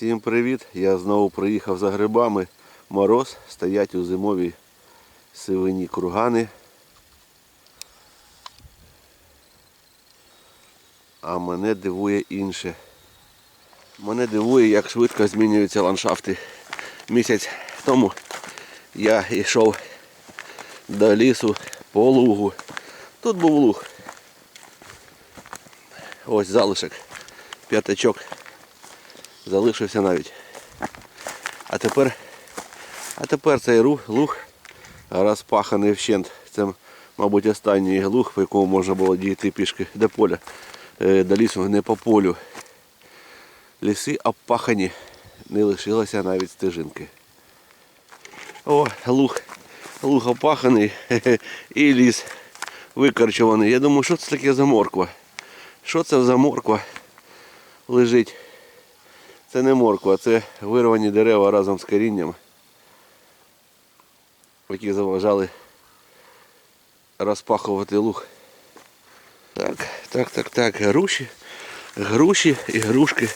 Всім привіт! Я знову приїхав за грибами. Мороз стоять у зимовій сивині кургани. А мене дивує інше. Мене дивує, як швидко змінюються ландшафти. Місяць тому я йшов до лісу по лугу. Тут був луг. Ось залишок. П'ятачок. Залишився навіть. А тепер, а тепер цей рух, луг розпаханий вщент. Це, мабуть, останній луг, по якому можна було дійти пішки до поля, е, до лісу, не по полю. Ліси обпахані, не лишилося навіть стежинки. О, луг, луг опаханий і ліс викорчуваний. Я думаю, що це таке за морква? Що це за морква лежить? Це не морква, це вирвані дерева разом з корінням, які заважали розпахувати луг. Так, так, так, так, груші, груші і грушки.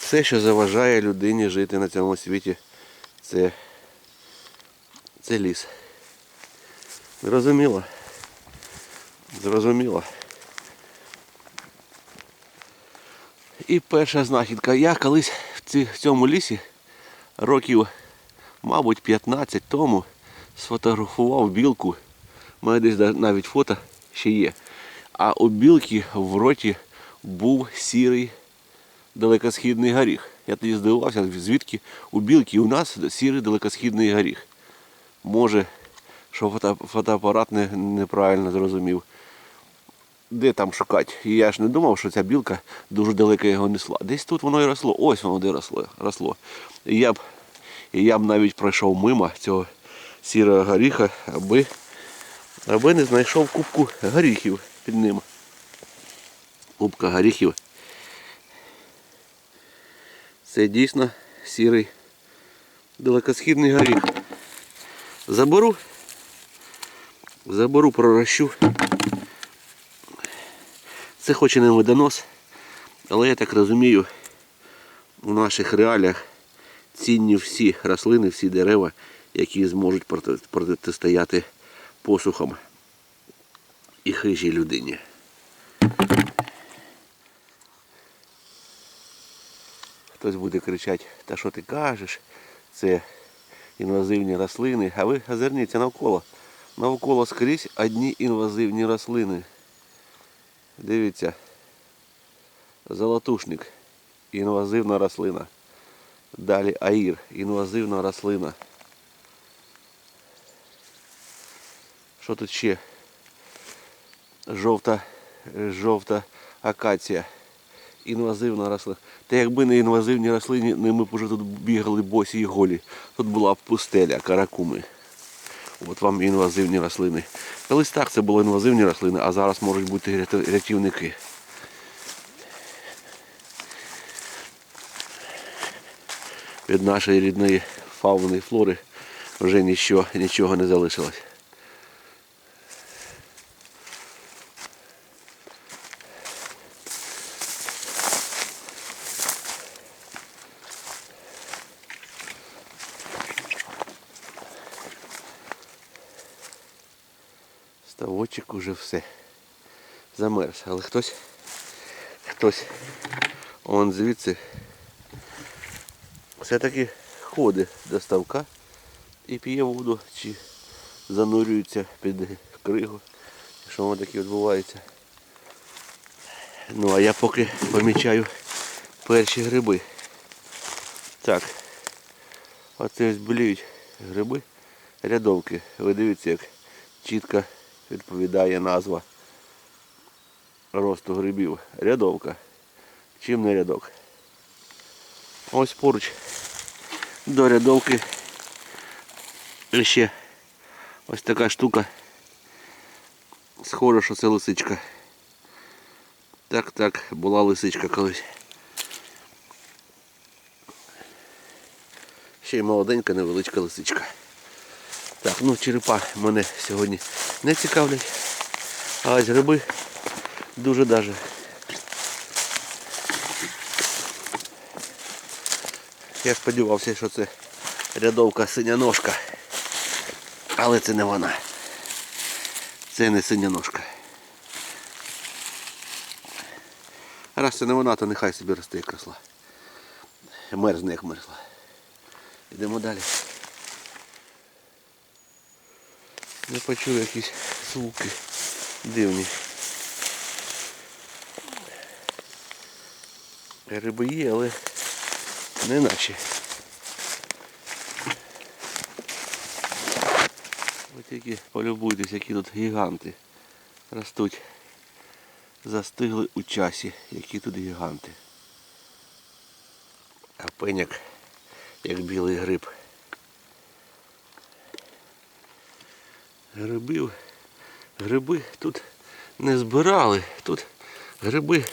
Все, що заважає людині жити на цьому світі, це, це ліс. Зрозуміло? Зрозуміло. І перша знахідка. Я колись в, цьому лісі років, мабуть, 15 тому сфотографував білку. У мене десь навіть фото ще є. А у білки в роті був сірий далекосхідний горіх. Я тоді здивувався, звідки у білки у нас сірий далекосхідний горіх. Може, що фотоапарат неправильно зрозумів де там шукати? І я ж не думав, що ця білка дуже далеко його несла. Десь тут воно і росло. Ось воно де росло. росло. І я б, я б навіть пройшов мимо цього сірого горіха, аби, аби не знайшов кубку горіхів під ним. Кубка горіхів. Це дійсно сірий далекосхідний горіх. Заберу, заберу, пророщу. Це хоч і не медонос, але я так розумію, у наших реаліях цінні всі рослини, всі дерева, які зможуть протистояти посухам і хижій людині. Хтось буде кричати, та що ти кажеш, це інвазивні рослини, а ви озирніться навколо. Навколо скрізь одні інвазивні рослини. Дивіться. Золотушник. Інвазивна рослина. Далі аїр. Інвазивна рослина. Що тут ще? Жовта, жовта акація. Інвазивна рослина. Та якби не інвазивні рослини, не ми б уже тут бігали босі і голі. Тут була б пустеля, каракуми. От вам інвазивні рослини. Колись так це були інвазивні рослини, а зараз можуть бути рятівники. Від нашої рідної фауни і флори вже нічого, нічого не залишилось. Ставочок уже все. Замерз. Але хтось, хтось он звідси все-таки ходить до ставка і п'є воду чи занурюється під кригу. Що воно таке відбувається. Ну а я поки помічаю перші гриби. Так. Оце ось біліють гриби. Рядовки. Ви дивіться, як чітко відповідає назва росту грибів. Рядовка. Чим не рядок? Ось поруч до рядовки ще ось така штука. Схоже, що це лисичка. Так, так, була лисичка колись. Ще й молоденька, невеличка лисичка. Так, ну черепа мене сьогодні не цікавлять. А ось гриби дуже даже Я сподівався, що це рядовка синя ножка. Але це не вона. Це не синя ножка. Раз це не вона, то нехай собі росте як росла. Мерзне як мерзла. Йдемо далі. Я почув якісь звуки дивні. Риби є, але не наче. Ви тільки полюбуйтесь, які тут гіганти ростуть. Застигли у часі, які тут гіганти. А пеняк як білий гриб. Грибів, гриби тут не збирали, тут гриби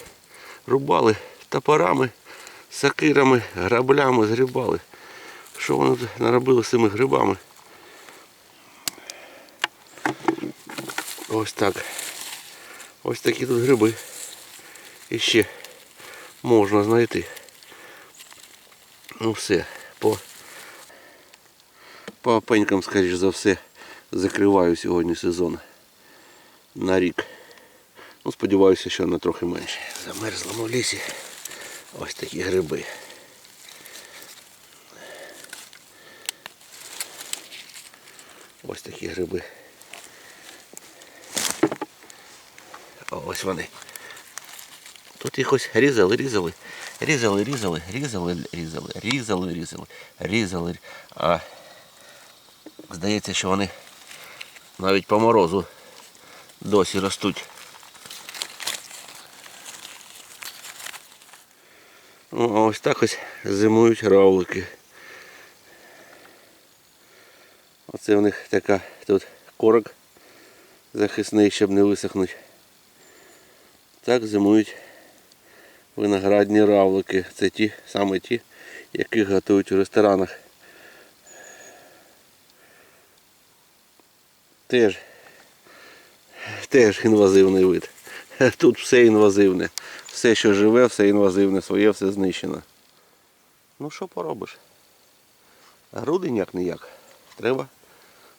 рубали топорами, сакирами, граблями згрібали. Що вони тут наробили з цими грибами? Ось так. Ось такі тут гриби. І ще можна знайти. Ну все, по, по пенькам, скоріш за все, закриваю сьогодні сезон на рік. Ну, сподіваюся, що на трохи менше. В замерзлому лісі ось такі гриби. Ось такі гриби. О, ось вони. Тут їх ось різали, різали, різали, різали, різали, різали, різали, різали, різали. А здається, що вони навіть по морозу досі ростуть. Ну, а ось так ось зимують равлики. Оце в них така тут корок захисний, щоб не висохнуть. Так зимують виноградні равлики. Це ті саме ті, яких готують у ресторанах. Теж, теж інвазивний вид. Тут все інвазивне. Все, що живе, все інвазивне, своє все знищено. Ну що поробиш? Грудень як ніяк. Треба,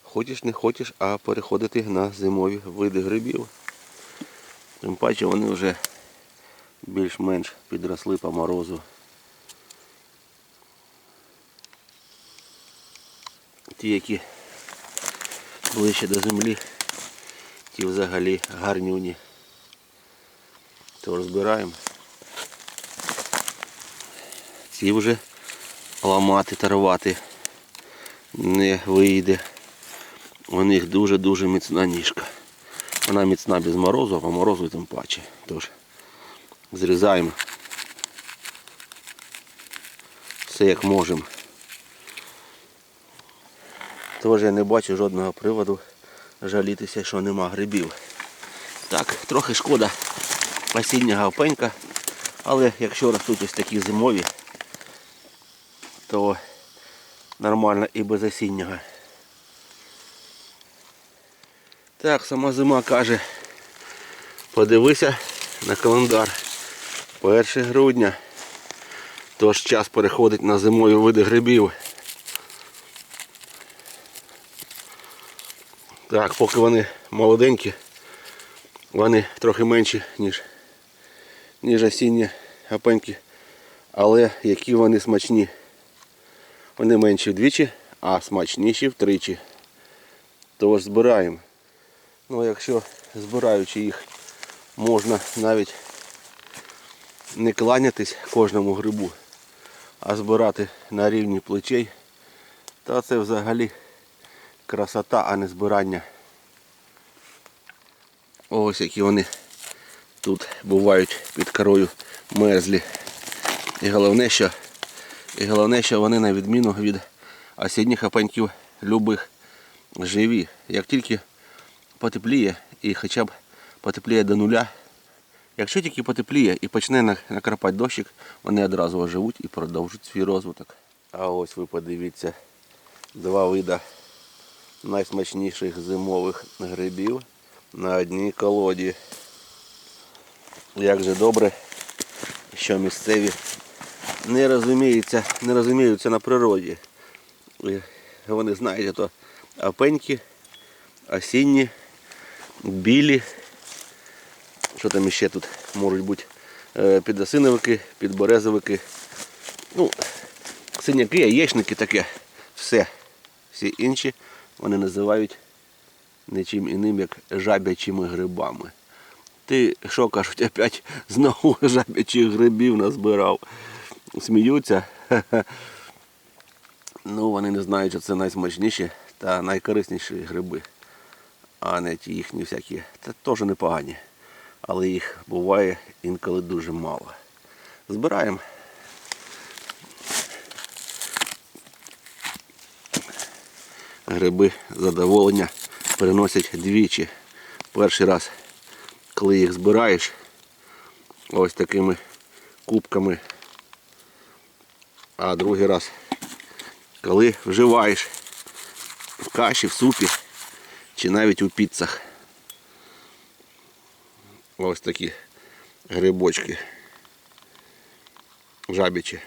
хочеш не хочеш, а переходити на зимові види грибів. Тим паче вони вже більш-менш підросли по морозу. Ті, які ближче до землі, ті взагалі гарнюні. То розбираємо. Ці вже ламати та рвати не вийде. У них дуже-дуже міцна ніжка. Вона міцна без морозу, а морозу тим паче. Тож зрізаємо все як можемо. Тож я не бачу жодного приводу жалітися, що нема грибів. Так, трохи шкода осіннього опенька, але якщо ростуть ось такі зимові, то нормально і без осіннього. Так, сама зима каже, подивися на календар. 1 грудня. Тож час переходить на зимові види грибів. Так, поки вони молоденькі, вони трохи менші, ніж, ніж осінні гапеньки. Але які вони смачні. Вони менші вдвічі, а смачніші втричі. Тож збираємо. Ну, якщо збираючи їх, можна навіть не кланятись кожному грибу, а збирати на рівні плечей, то це взагалі красота, а не збирання. Ось які вони тут бувають під корою мерзлі. І головне, що, і головне, що вони на відміну від осінніх опаньків любих живі. Як тільки потепліє і хоча б потепліє до нуля. Якщо тільки потепліє і почне на- накрапати дощик, вони одразу оживуть і продовжать свій розвиток. А ось ви подивіться два вида найсмачніших зимових грибів на одній колоді. Як же добре, що місцеві не розуміються, не розуміються на природі. Вони знають, то опеньки, осінні, білі. Що там ще тут можуть бути? Е, Підосиновики, підберезовики. Ну, синяки, яєчники таке. Все. Всі інші вони називають нічим іним, як жабячими грибами. Ти що кажуть, опять знову жабячих грибів назбирав. Сміються. Ну, вони не знають, що це найсмачніші та найкорисніші гриби, а не ті їхні всякі. Це теж непогані. Але їх буває інколи дуже мало. Збираємо. Гриби задоволення приносять двічі. Перший раз, коли їх збираєш, ось такими кубками. А другий раз, коли вживаєш в каші, в супі чи навіть у піцах. Ось такі грибочки. Жабічі.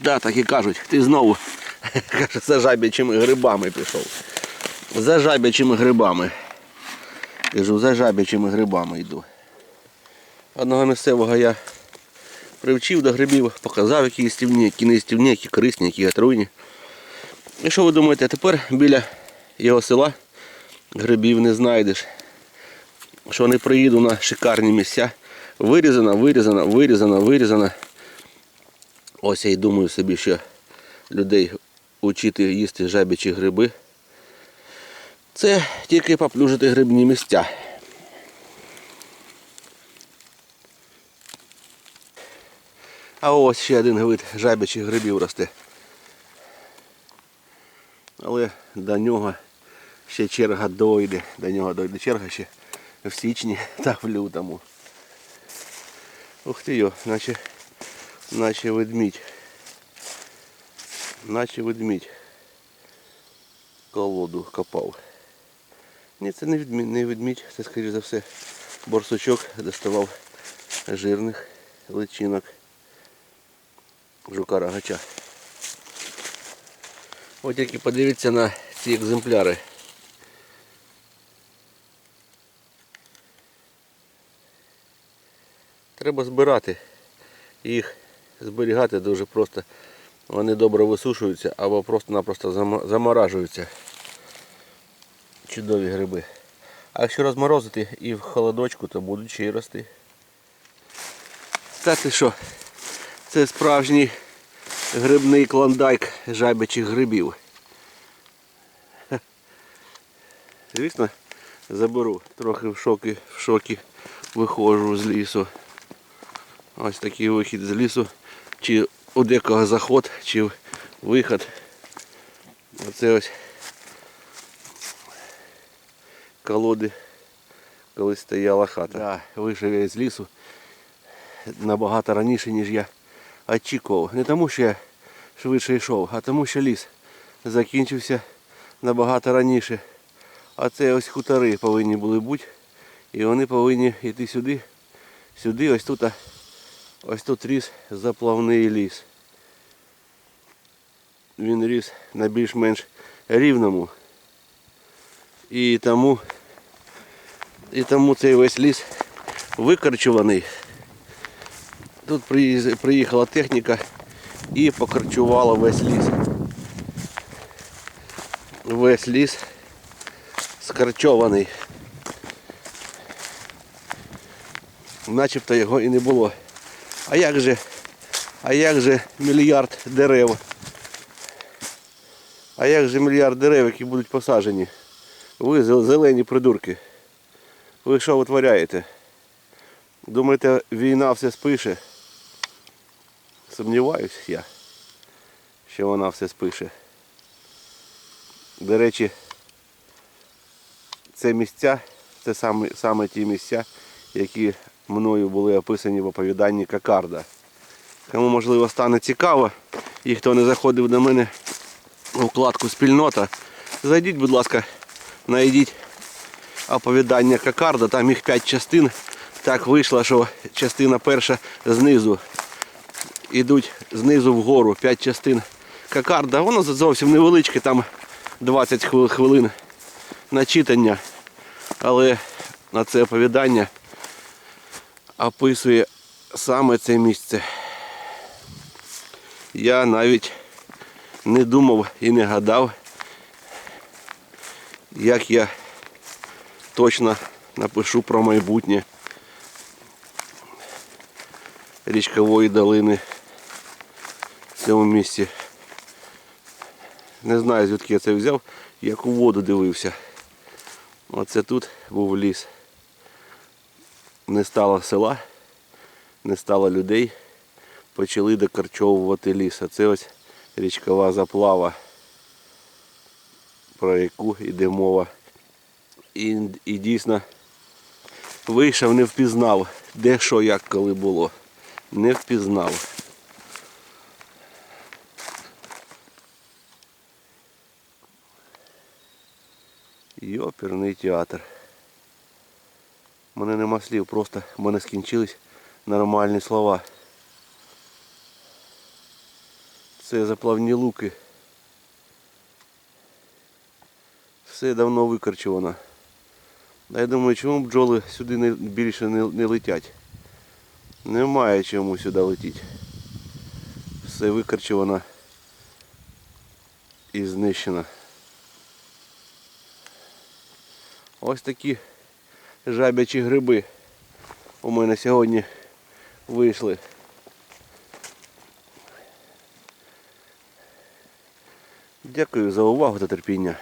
Да, так і кажуть, ти знову каже, за жабячими грибами пішов. За жабячими грибами. Кажу, за жабячими грибами йду. Одного місцевого я привчив до грибів, показав, які їстівні, які не їстівні, які корисні, які отруйні. І що ви думаєте, тепер біля його села грибів не знайдеш. Що вони приїду на шикарні місця. Вирізана, вирізана, вирізана, вирізана. Ось я й думаю собі, що людей учити їсти жабячі гриби. Це тільки поплюжити грибні місця. А ось ще один вид жабячих грибів росте. Але до нього ще черга дойде. До нього дойде черга ще в січні та в лютому. Ух ти йо, наче, наче ведмідь. Наче ведмідь колоду копав. Ні, це не ведмідь, не ведмідь, це скоріше за все борсучок доставав жирних личинок жука рогача. Ось тільки подивіться на ці екземпляри. Треба збирати. Їх зберігати дуже просто. Вони добре висушуються або просто-напросто заморажуються. Чудові гриби. А якщо розморозити і в холодочку, то будуть ще й рости. Та ти що? Це справжній грибний клондайк жабячих грибів. Звісно, заберу. Трохи в шокі, в шокі виходжу з лісу. Ось такий вихід з лісу. Чи у декого заход, чи виход. Оце ось колоди, коли стояла хата. Да, вийшов я з лісу набагато раніше, ніж я очікував. Не тому, що я швидше йшов, а тому, що ліс закінчився набагато раніше. А це ось хутори повинні були бути. І вони повинні йти сюди. Сюди, ось тут, ось тут ріс заплавний ліс. Він ріс на більш-менш рівному. І тому, і тому цей весь ліс викорчуваний. Тут приїхала техніка і покорчувала весь ліс. Весь ліс скорчований. Начебто його і не було. А як же, а як же мільярд дерев? А як же мільярд дерев, які будуть посаджені? Ви зелені придурки. Ви що витворяєте? Думаєте, війна все спише? Сумніваюсь я, що вона все спише. До речі, це місця, це саме, саме ті місця, які мною були описані в оповіданні Кокарда. Кому можливо стане цікаво, і хто не заходив до мене у вкладку спільнота, зайдіть, будь ласка, знайдіть оповідання Кокарда, там їх 5 частин. Так вийшло, що частина перша знизу ідуть знизу вгору, 5 частин кокарда. Воно зовсім невеличке, там 20 хвил- хвилин начитання. Але на це оповідання описує саме це місце. Я навіть не думав і не гадав, як я точно напишу про майбутнє річкової долини в цьому місці. Не знаю, звідки я це взяв, як у воду дивився. Оце тут був ліс. Не стало села, не стало людей. Почали докорчовувати ліс. А це ось річкова заплава, про яку йде мова. І, і дійсно вийшов, не впізнав, де що, як коли було. Не впізнав. Йоперний театр. У мене нема слів, просто в мене скінчились нормальні слова. Це заплавні луки. Все давно викорчовано. А я думаю, чому бджоли сюди не, більше не, не летять? Немає чому сюди летіти. Все викорчовано і знищено. Ось такі жабячі гриби у мене сьогодні вийшли. Дякую за увагу та терпіння.